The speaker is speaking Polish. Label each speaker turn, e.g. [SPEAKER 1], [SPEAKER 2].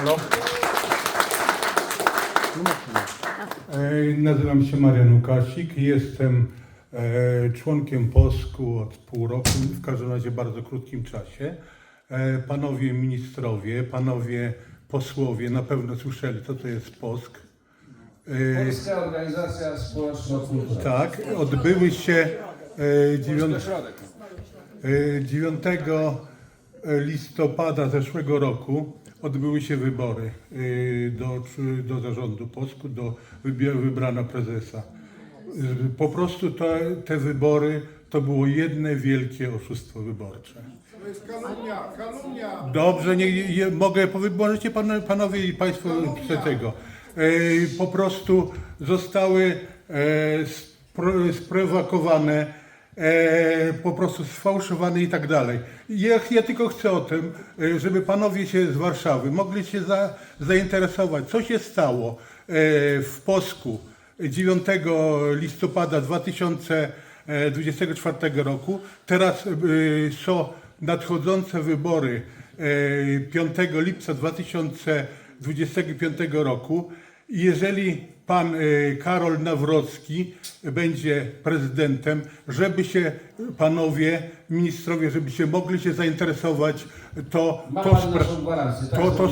[SPEAKER 1] Halo? E, Nazywam się Marian Łukasik, jestem e, członkiem POSK-u od pół roku, w każdym razie bardzo krótkim czasie. E, Panowie ministrowie, panowie posłowie na pewno słyszeli, co to jest POSK.
[SPEAKER 2] Polska Organizacja Społeczno-Kulturalna.
[SPEAKER 1] Tak, odbyły się e, 9,
[SPEAKER 2] Ośrodek.
[SPEAKER 1] e, 9 listopada zeszłego roku odbyły się wybory e, do, do zarządu Polsku, do wybrano prezesa. E, Po prostu to, te wybory to było jedne wielkie oszustwo wyborcze.
[SPEAKER 3] To jest kalunia, kalunia.
[SPEAKER 1] Dobrze, nie, nie, mogę powiedzieć, możecie pan, panowie i państwo pisać tego. E, po prostu zostały e, spro, sprowokowane, e, po prostu sfałszowane i tak dalej. Ja, ja tylko chcę o tym, e, żeby panowie się z Warszawy mogli się za, zainteresować, co się stało e, w Posku 9 listopada 2024 roku. Teraz e, są nadchodzące wybory e, 5 lipca 2025 roku. Jeżeli pan e, Karol Nawrocki będzie prezydentem, żeby się panowie ministrowie, żeby się mogli się zainteresować, to, to,
[SPEAKER 2] tak
[SPEAKER 1] to, to
[SPEAKER 2] zrobimy.